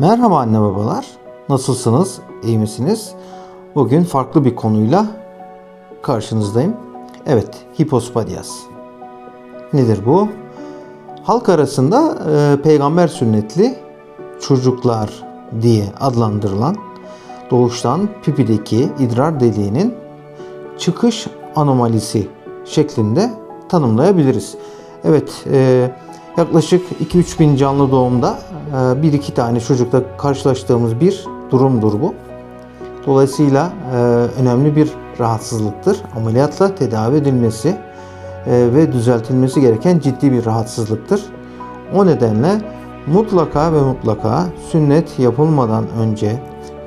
Merhaba anne babalar. Nasılsınız? İyi misiniz? Bugün farklı bir konuyla karşınızdayım. Evet, hipospadias. Nedir bu? Halk arasında e, peygamber sünnetli çocuklar diye adlandırılan doğuştan pipideki idrar deliğinin çıkış anomalisi şeklinde tanımlayabiliriz. Evet, e, yaklaşık 2-3 bin canlı doğumda bir iki tane çocukla karşılaştığımız bir durumdur bu. Dolayısıyla e, önemli bir rahatsızlıktır. Ameliyatla tedavi edilmesi e, ve düzeltilmesi gereken ciddi bir rahatsızlıktır. O nedenle mutlaka ve mutlaka sünnet yapılmadan önce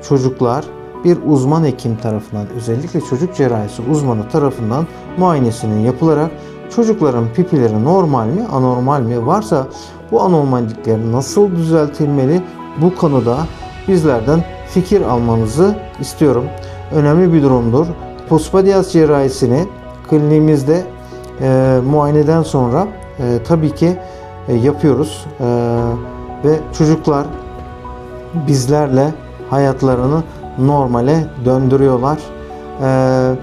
çocuklar bir uzman hekim tarafından özellikle çocuk cerrahisi uzmanı tarafından muayenesinin yapılarak çocukların pipileri normal mi anormal mi varsa bu anormallikler nasıl düzeltilmeli bu konuda bizlerden fikir almanızı istiyorum. Önemli bir durumdur. Pospadias cerrahisini kliniğimizde e, muayeneden sonra e, tabii ki e, yapıyoruz E, ve çocuklar bizlerle hayatlarını normale döndürüyorlar. Ee,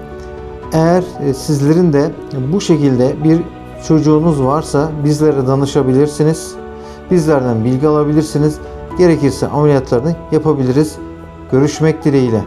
eğer e, sizlerin de bu şekilde bir çocuğunuz varsa bizlere danışabilirsiniz. Bizlerden bilgi alabilirsiniz. Gerekirse ameliyatlarını yapabiliriz. Görüşmek dileğiyle.